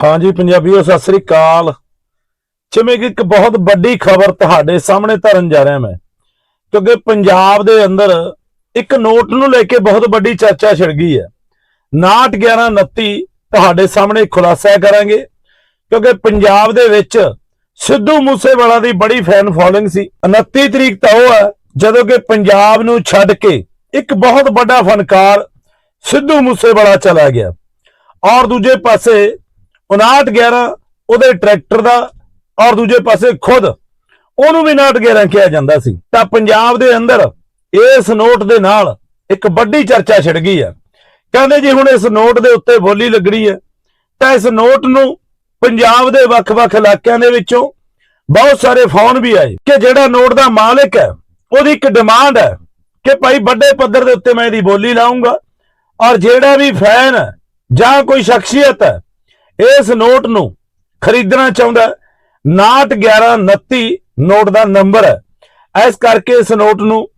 ਹਾਂਜੀ ਪੰਜਾਬੀਓ ਸਤਿ ਸ੍ਰੀ ਅਕਾਲ। ਜਿਵੇਂ ਕਿ ਇੱਕ ਬਹੁਤ ਵੱਡੀ ਖਬਰ ਤੁਹਾਡੇ ਸਾਹਮਣੇ ਧਰਨ ਜਾ ਰਿਹਾ ਮੈਂ, ਕਿਉਂਕਿ ਪੰਜਾਬ ਦੇ ਅੰਦਰ ਇੱਕ ਨੋਟ ਨੂੰ ਲੈ ਕੇ ਬਹੁਤ ਵੱਡੀ ਚਰਚਾ ਛਿੜ ਗਈ ਹੈ। 9129 ਤੁਹਾਡੇ ਸਾਹਮਣੇ ਖੁਲਾਸਾ ਕਰਾਂਗੇ, ਕਿਉਂਕਿ ਪੰਜਾਬ ਦੇ ਵਿੱਚ ਸਿੱਧੂ ਮੂਸੇਵਾਲਾ ਦੀ ਬੜੀ ਫੈਨ ਫੋਲੋਇੰਗ ਸੀ। 29 ਤਰੀਕ ਤਾਂ ਉਹ ਹੈ, ਜਦੋਂ ਕਿ ਪੰਜਾਬ ਨੂੰ ਛੱਡ ਕੇ ਇੱਕ ਬਹੁਤ ਵੱਡਾ ਫਨਕਾਰ ਸਿੱਧੂ ਮੂਸੇਵਾਲਾ ਚਲਾ ਗਿਆ। ਔਰ ਦੂਜੇ ਪਾਸੇ 5911 ਉਹਦੇ ਟਰੈਕਟਰ ਦਾ ਔਰ ਦੂਜੇ ਪਾਸੇ ਖੁਦ। ਉਹਨੂੰ ਵੀ 5911 ਕਿਹਾ ਜਾਂਦਾ ਸੀ। ਤਾਂ ਪੰਜਾਬ ਦੇ ਅੰਦਰ ਇਸ ਨੋਟ ਦੇ ਨਾਲ ਇੱਕ ਵੱਡੀ ਚਰਚਾ ਛਿੜ ਗਈ ਹੈ। ਕਹਿੰਦੇ ਜੀ ਹੁਣ ਇਸ ਨੋਟ ਦੇ ਉੱਤੇ ਬੋਲੀ ਲੱਗਣੀ ਹੈ। ਤਾਂ ਇਸ ਨੋਟ ਨੂੰ ਪੰਜਾਬ ਦੇ ਵੱਖ-ਵੱਖ ਇਲਾਕਿਆਂ ਦੇ ਵਿੱਚੋਂ ਬਹੁਤ ਸਾਰੇ ਫੋਨ ਵੀ ਆਏ ਕਿ ਜਿਹੜਾ ਨੋਟ ਦਾ ਮਾਲਕ ਹੈ, ਉਹਦੀ ਇੱਕ ਡਿਮਾਂਡ ਹੈ ਕਿ ਭਾਈ ਵੱਡੇ ਪੱਧਰ ਦੇ ਉੱਤੇ ਮੈਂ ਇਹਦੀ ਬੋਲੀ ਲਾਉਂਗਾ ਔਰ ਜਿਹੜਾ ਵੀ ਫੈਨ ਹੈ ਜਾਂ ਕੋਈ ਸ਼ਖਸੀਅਤ ਹੈ ਇਸ ਨੋਟ ਨੂੰ ਖਰੀਦਣਾ ਚਾਹੁੰਦਾ ਹੈ, 9129 ਨੋਟ ਦਾ ਨੰਬਰ ਹੈ। ਇਸ ਕਰਕੇ ਇਸ ਨੋਟ ਨੂੰ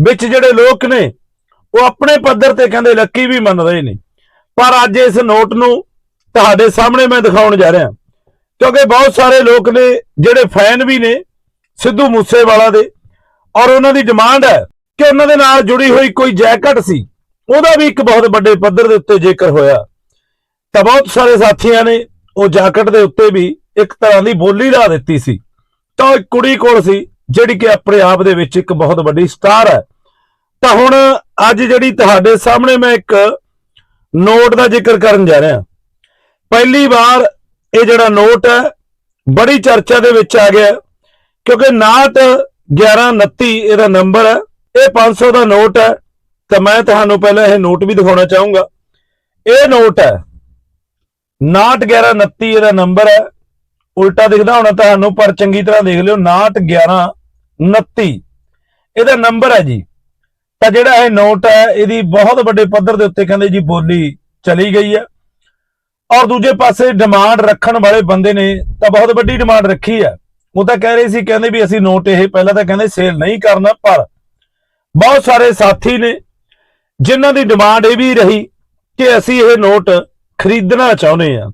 ਵਿੱਚ ਜਿਹੜੇ ਲੋਕ ਨੇ ਉਹ ਆਪਣੇ ਪੱਧਰ ਤੇ ਕਹਿੰਦੇ ਲੱਕੀ ਵੀ ਮੰਨ ਰਹੇ ਨੇ। ਪਰ ਅੱਜ ਇਸ ਨੋਟ ਨੂੰ ਤੁਹਾਡੇ ਸਾਹਮਣੇ ਮੈਂ ਦਿਖਾਉਣ ਜਾ ਰਿਹਾ। ਕਿਉਂਕਿ ਬਹੁਤ ਸਾਰੇ ਲੋਕ ਨੇ ਜਿਹੜੇ ਫੈਨ ਵੀ ਨੇ ਸਿੱਧੂ ਮੂਸੇਵਾਲਾ ਦੇ ਔਰ ਉਹਨਾਂ ਦੀ ਡਿਮਾਂਡ ਹੈ ਕਿ ਉਹਨਾਂ ਦੇ ਨਾਲ ਜੁੜੀ ਹੋਈ ਕੋਈ ਜੈਕਟ ਸੀ ਉਹਦਾ ਵੀ ਇੱਕ ਬਹੁਤ ਵੱਡੇ ਪੱਧਰ ਦੇ ਉੱਤੇ ਜ਼ਿਕਰ ਹੋਇਆ ਤਾਂ ਬਹੁਤ ਸਾਰੇ ਸਾਥੀਆਂ ਨੇ ਉਹ ਜਾਕਟ ਦੇ ਉੱਤੇ ਵੀ ਇੱਕ ਤਰ੍ਹਾਂ ਦੀ ਬੋਲੀ ਲਾ ਦਿੱਤੀ ਸੀ। ਤਾਂ ਉਹ ਇੱਕ ਕੁੜੀ ਕੋਲ ਸੀ, ਜਿਹੜੀ ਕਿ ਆਪਣੇ ਆਪ ਦੇ ਵਿੱਚ ਇੱਕ ਬਹੁਤ ਵੱਡੀ ਸਟਾਰ ਹੈ। ਤਾਂ ਹੁਣ ਅੱਜ ਜਿਹੜੀ ਤੁਹਾਡੇ ਸਾਹਮਣੇ ਮੈਂ ਇੱਕ ਨੋਟ ਦਾ ਜ਼ਿਕਰ ਕਰਨ ਜਾ ਰਿਹਾ। ਪਹਿਲੀ ਵਾਰ ਇਹ ਜਿਹੜਾ ਨੋਟ ਹੈ, ਬੜੀ ਚਰਚਾ ਦੇ ਵਿੱਚ ਆ ਗਿਆ ਕਿਉਂਕਿ 1129 ਇਹਦਾ ਨੰਬਰ ਹੈ, ਇਹ 500 ਦਾ ਨੋਟ ਹੈ। ਤਾਂ ਮੈਂ ਤੁਹਾਨੂੰ ਪਹਿਲਾਂ ਇਹ ਨੋਟ ਵੀ ਦਿਖਾਉਣਾ ਚਾਹੂੰਗਾ। ਇਹ ਨੋਟ ਹੈ 9129 ਇਹਦਾ ਨੰਬਰ ਹੈ। ਉਲਟਾ ਦਿਖਦਾ ਹੋਣਾ ਤੁਹਾਨੂੰ, ਪਰ ਚੰਗੀ ਤਰ੍ਹਾਂ ਦੇਖ ਲਿਓ 9129 ਇਹਦਾ ਨੰਬਰ ਹੈ ਜੀ। ਤਾਂ ਜਿਹੜਾ ਇਹ ਨੋਟ ਹੈ, ਇਹਦੀ ਬਹੁਤ ਵੱਡੇ ਪੱਧਰ ਦੇ ਉੱਤੇ ਕਹਿੰਦੇ ਜੀ ਬੋਲੀ ਚਲੀ ਗਈ ਹੈ। ਔਰ ਦੂਜੇ ਪਾਸੇ ਡਿਮਾਂਡ ਰੱਖਣ ਵਾਲੇ ਬੰਦੇ ਨੇ ਤਾਂ ਬਹੁਤ ਵੱਡੀ ਡਿਮਾਂਡ ਰੱਖੀ ਹੈ। ਉਹ ਤਾਂ ਕਹਿ ਰਹੇ ਸੀ, ਕਹਿੰਦੇ ਵੀ ਅਸੀਂ ਨੋਟ ਇਹ ਪਹਿਲਾਂ ਤਾਂ ਕਹਿੰਦੇ ਸੇਲ ਨਹੀਂ ਕਰਨਾ, ਪਰ ਬਹੁਤ ਸਾਰੇ ਸਾਥੀ ਨੇ ਜਿਨ੍ਹਾਂ ਦੀ ਡਿਮਾਂਡ ਇਹ ਵੀ ਰਹੀ ਕਿ ਅਸੀਂ ਇਹ ਨੋਟ ਖਰੀਦਣਾ ਚਾਹੁੰਦੇ ਆ।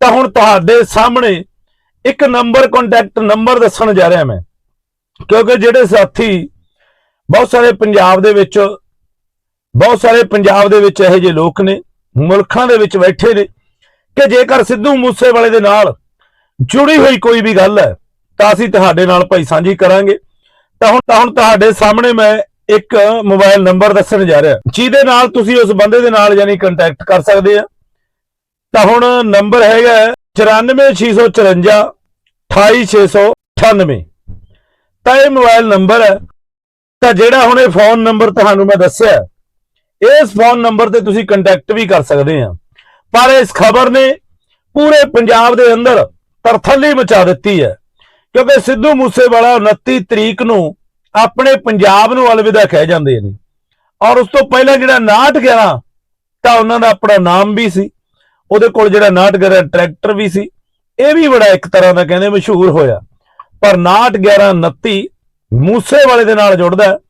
ਤਾਂ ਹੁਣ ਤੁਹਾਡੇ ਸਾਹਮਣੇ ਇੱਕ ਨੰਬਰ ਕੰਟੈਕਟ ਨੰਬਰ ਦੱਸਣ ਜਾ ਰਿਹਾ ਮੈਂ। ਕਿਉਂਕਿ ਜਿਹੜੇ ਸਾਥੀ ਬਹੁਤ ਸਾਰੇ ਪੰਜਾਬ ਦੇ ਵਿੱਚ, ਬਹੁਤ ਸਾਰੇ ਪੰਜਾਬ ਦੇ ਵਿੱਚ ਇਹੋ ਜਿਹੇ ਲੋਕ ਨੇ, ਮੁਲਕਾਂ ਦੇ ਵਿੱਚ ਬੈਠੇ ਨੇ, ਕਿ ਜੇਕਰ ਸਿੱਧੂ ਮੂਸੇਵਾਲੇ ਦੇ ਨਾਲ ਜੁੜੀ ਹੋਈ ਕੋਈ ਵੀ ਗੱਲ ਹੈ, ਤਾਂ ਅਸੀਂ ਤੁਹਾਡੇ ਨਾਲ ਭਾਈ ਸਾਂਝੀ ਕਰਾਂਗੇ। ਤਾਂ ਹੁਣ ਤਾਂ ਹੁਣ ਤੁਹਾਡੇ ਸਾਹਮਣੇ ਮੈਂ ਇੱਕ ਮੋਬਾਈਲ ਨੰਬਰ ਦੱਸਣ ਜਾ ਰਿਹਾ। ਜਿਹਦੇ ਨਾਲ ਤੁਸੀਂ ਉਸ ਬੰਦੇ ਦੇ ਨਾਲ ਯਾਨੀ ਕੰਟੈਕਟ ਕਰ ਸਕਦੇ ਆ। ਤਾਂ ਹੁਣ ਨੰਬਰ ਹੈਗਾ 94654 28698 ਤਾਂ ਇਹ ਮੋਬਾਈਲ ਨੰਬਰ ਹੈ। ਤਾਂ ਜਿਹੜਾ ਹੁਣ ਇਹ ਫੋਨ ਨੰਬਰ ਤੁਹਾਨੂੰ ਮੈਂ ਦੱਸਿਆ, ਇਸ ਫੋਨ ਨੰਬਰ ਤੇ ਤੁਸੀਂ ਕੰਟੈਕਟ ਵੀ ਕਰ ਸਕਦੇ ਆ। ਪਰ ਇਸ ਖਬਰ ਨੇ ਪੂਰੇ ਪੰਜਾਬ ਦੇ ਅੰਦਰ ਤਰਥੱਲੀ ਮਚਾ ਦਿੱਤੀ ਹੈ। ਕਿਉਂਕਿ ਸਿੱਧੂ ਮੂਸੇਵਾਲਾ 29 ਤਰੀਕ ਨੂੰ ਆਪਣੇ ਪੰਜਾਬ ਨੂੰ ਅਲਵਿਦਾ ਕਹਿ ਜਾਂਦੇ ਨੇ। ਔਰ ਉਸ ਤੋਂ ਪਹਿਲਾਂ ਜਿਹੜਾ 911 ਤਾਂ ਉਹਨਾਂ ਦਾ ਆਪਣਾ ਨਾਮ ਵੀ ਸੀ। ਉਹਦੇ ਕੋਲ ਜਿਹੜਾ 911 ਟਰੈਕਟਰ ਵੀ ਸੀ। ਇਹ ਵੀ ਬੜਾ ਇੱਕ ਤਰ੍ਹਾਂ ਦਾ ਕਹਿੰਦੇ ਮਸ਼ਹੂਰ ਹੋਇਆ। ਪਰ 91129 ਮੂਸੇ ਵਾਲੇ ਦੇ ਨਾਲ ਜੁੜਦਾ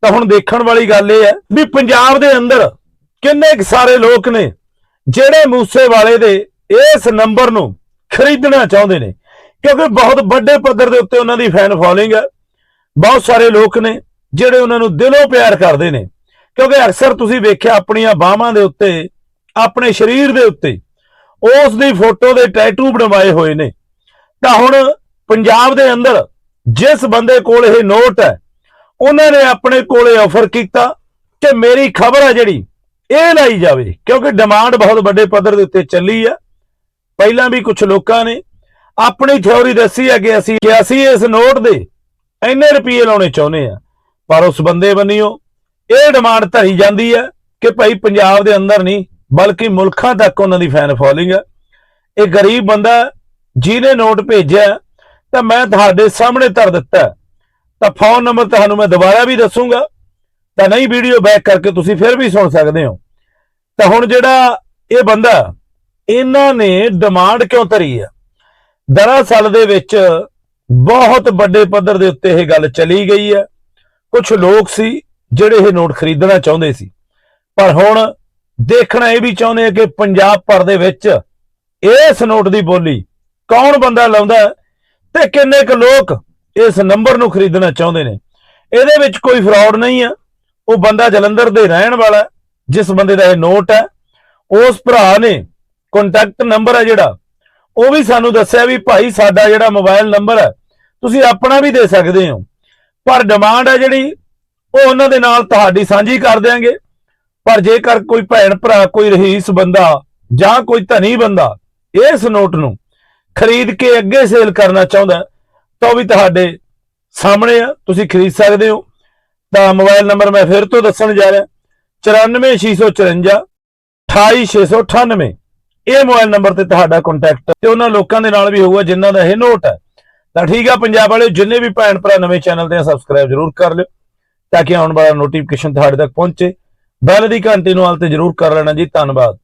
ਤਾਂ ਹੁਣ ਦੇਖਣ ਵਾਲੀ ਗੱਲ ਇਹ ਹੈ ਵੀ ਪੰਜਾਬ ਦੇ ਅੰਦਰ ਕਿੰਨੇ ਕੁ ਸਾਰੇ ਲੋਕ ਨੇ ਜਿਹੜੇ ਮੂਸੇ ਵਾਲੇ ਦੇ ਇਸ ਨੰਬਰ ਨੂੰ ਖਰੀਦਣਾ ਚਾਹੁੰਦੇ ਨੇ। ਕਿਉਂਕਿ ਬਹੁਤ ਵੱਡੇ ਪੱਧਰ ਦੇ ਉੱਤੇ ਉਹਨਾਂ ਦੀ ਫੈਨ ਫੋਲੋਇੰਗ ਹੈ। ਬਹੁਤ ਸਾਰੇ ਲੋਕ ਨੇ ਜਿਹੜੇ ਉਹਨਾਂ ਨੂੰ ਦਿਲੋਂ ਪਿਆਰ ਕਰਦੇ ਨੇ। ਕਿਉਂਕਿ ਅਕਸਰ ਤੁਸੀਂ ਵੇਖਿਆ ਆਪਣੀਆਂ ਬਾਹਾਂ ਦੇ ਉੱਤੇ ਆਪਣੇ ਸਰੀਰ ਦੇ ਉੱਤੇ ਉਸ ਦੀ ਫੋਟੋ ਦੇ ਟੈਟੂ ਬਣਵਾਏ ਹੋਏ ਨੇ। ਤਾਂ ਹੁਣ ਪੰਜਾਬ ਦੇ ਅੰਦਰ ਜਿਸ ਬੰਦੇ ਕੋਲ ਇਹ ਨੋਟ ਹੈ, ਉਹਨਾਂ ਨੇ ਆਪਣੇ ਕੋਲੇ ਆਫਰ ਕੀਤਾ ਕਿ ਮੇਰੀ ਖਬਰ ਹੈ ਜਿਹੜੀ, ਇਹ ਲਾਈ ਜਾਵੇ, ਕਿਉਂਕਿ ਡਿਮਾਂਡ ਬਹੁਤ ਵੱਡੇ ਪੱਧਰ ਦੇ ਉੱਤੇ ਚੱਲੀ ਹੈ ਪਹਿਲਾਂ ਵੀ ਕੁਝ ਲੋਕਾਂ ਨੇ ਆਪਣੀ ਥਿਉਰੀ ਦੱਸੀ ਹੈ ਕਿ ਅਸੀਂ ਕਿ ਅਸੀਂ ਇਸ ਨੋਟ ਦੇ ਇੰਨੇ ਰੁਪਏ ਲਾਉਣੇ ਚਾਹੁੰਦੇ ਆ। ਪਰ ਉਸ ਬੰਦੇ ਬੰਨਿਓ, ਇਹ ਡਿਮਾਂਡ ਧਰੀ ਜਾਂਦੀ ਹੈ ਕਿ ਭਾਈ ਪੰਜਾਬ ਦੇ ਅੰਦਰ ਨਹੀਂ ਬਲਕਿ ਮੁਲਕਾਂ ਤੱਕ ਉਹਨਾਂ ਦੀ ਫੈਨ ਫੋਲੋਇੰਗ ਹੈ ਇਹ ਗਰੀਬ ਬੰਦਾ ਜਿਹਨੇ ਨੋਟ ਭੇਜਿਆ, ਤਾਂ ਮੈਂ ਤੁਹਾਡੇ ਸਾਹਮਣੇ ਧਰ ਦਿੱਤਾ। ਤਾਂ ਫੋਨ ਨੰਬਰ ਤੁਹਾਨੂੰ ਮੈਂ ਦੁਬਾਰਾ ਵੀ ਦੱਸੂਗਾ। ਤਾਂ ਨਹੀਂ ਵੀਡੀਓ ਬੈਕ ਕਰਕੇ ਤੁਸੀਂ ਫਿਰ ਵੀ ਸੁਣ ਸਕਦੇ ਹੋ। ਤਾਂ ਹੁਣ ਜਿਹੜਾ ਇਹ ਬੰਦਾ, ਇਹਨਾਂ ਨੇ ਡਿਮਾਂਡ ਕਿਉਂ ਧਰੀ ਹੈ ਦਰਅਸਲ ਦੇ ਵਿੱਚ ਬਹੁਤ ਵੱਡੇ ਪੱਧਰ ਦੇ ਉੱਤੇ ਇਹ ਗੱਲ ਚਲੀ ਗਈ ਹੈ ਕੁਝ ਲੋਕ ਸੀ ਜਿਹੜੇ ਇਹ ਨੋਟ ਖਰੀਦਣਾ ਚਾਹੁੰਦੇ ਸੀ। ਪਰ ਹੁਣ ਦੇਖਣਾ ਇਹ ਵੀ ਚਾਹੁੰਦੇ ਆ ਕਿ ਪੰਜਾਬ ਭਰ ਦੇ ਵਿੱਚ ਇਸ ਨੋਟ ਦੀ ਬੋਲੀ ਕੌਣ ਬੰਦਾ ਲਾਉਂਦਾ ਹੈ ਤੇ ਕਿੰਨੇ ਕੁ ਲੋਕ ਇਸ ਨੰਬਰ ਨੂੰ ਖਰੀਦਣਾ ਚਾਹੁੰਦੇ ਨੇ? ਇਹਦੇ ਵਿੱਚ ਕੋਈ ਫਰਾਡ ਨਹੀਂ ਆ। ਉਹ ਬੰਦਾ ਜਲੰਧਰ ਦੇ ਰਹਿਣ ਵਾਲਾ ਜਿਸ ਬੰਦੇ ਦਾ ਇਹ ਨੋਟ ਹੈ। ਉਸ ਭਰਾ ਨੇ ਕੰਟੈਕਟ ਨੰਬਰ ਹੈ ਜਿਹੜਾ, ਉਹ ਵੀ ਸਾਨੂੰ ਦੱਸਿਆ ਵੀ ਭਾਈ ਸਾਡਾ ਜਿਹੜਾ ਮੋਬਾਈਲ ਨੰਬਰ ਹੈ, ਤੁਸੀਂ ਆਪਣਾ ਵੀ ਦੇ ਸਕਦੇ ਹੋ। ਪਰ ਡਿਮਾਂਡ ਹੈ ਜਿਹੜੀ, ਉਹ ਉਹਨਾਂ ਦੇ ਨਾਲ ਤੁਹਾਡੀ ਸਾਂਝੀ ਕਰ ਦਿਆਂਗੇ। ਪਰ ਜੇਕਰ ਕੋਈ ਭੈਣ ਭਰਾ, ਕੋਈ ਰਹੀਸ ਬੰਦਾ ਜਾਂ ਕੋਈ ਧਨੀ ਬੰਦਾ ਇਸ ਨੋਟ ਨੂੰ ਖਰੀਦ ਕੇ ਅੱਗੇ ਸੇਲ ਕਰਨਾ ਚਾਹੁੰਦਾ ਤਾਂ ਉਹ ਵੀ ਤੁਹਾਡੇ ਸਾਹਮਣੇ ਆ। ਤੁਸੀਂ ਖਰੀਦ ਸਕਦੇ ਹੋ। ਤਾਂ ਮੋਬਾਈਲ ਨੰਬਰ ਮੈਂ ਫਿਰ ਤੋਂ ਦੱਸਣ ਜਾ ਰਿਹਾ। 94654 28698 ਇਹ ਮੋਬਾਈਲ ਨੰਬਰ ਤੇ ਤੁਹਾਡਾ ਕੰਟੈਕਟ ਤੇ ਉਹਨਾਂ ਲੋਕਾਂ ਦੇ ਨਾਲ ਵੀ ਹੋਊਗਾ ਜਿਨ੍ਹਾਂ ਦਾ ਇਹ ਨੋਟ ਹੈ। ਤਾਂ ਠੀਕ ਆ, ਪੰਜਾਬ ਵਾਲਿਓ ਜਿੰਨੇ ਵੀ ਭੈਣ ਭਰਾ ਨਵੇਂ ਚੈਨਲ ਤੇ ਸਬਸਕ੍ਰਾਈਬ ਜ਼ਰੂਰ ਕਰ ਲਿਓ, ਤਾਂ ਕਿ ਆਉਣ ਵਾਲਾ ਨੋਟੀਫਿਕੇਸ਼ਨ ਤੁਹਾਡੇ ਤੱਕ ਪਹੁੰਚੇ। ਬੈਲ ਦੀ ਘੰਟੀ ਨੂੰ ਹਾਲ ਤੇ ਜ਼ਰੂਰ ਕਰ ਲੈਣਾ ਜੀ ਧੰਨਵਾਦ।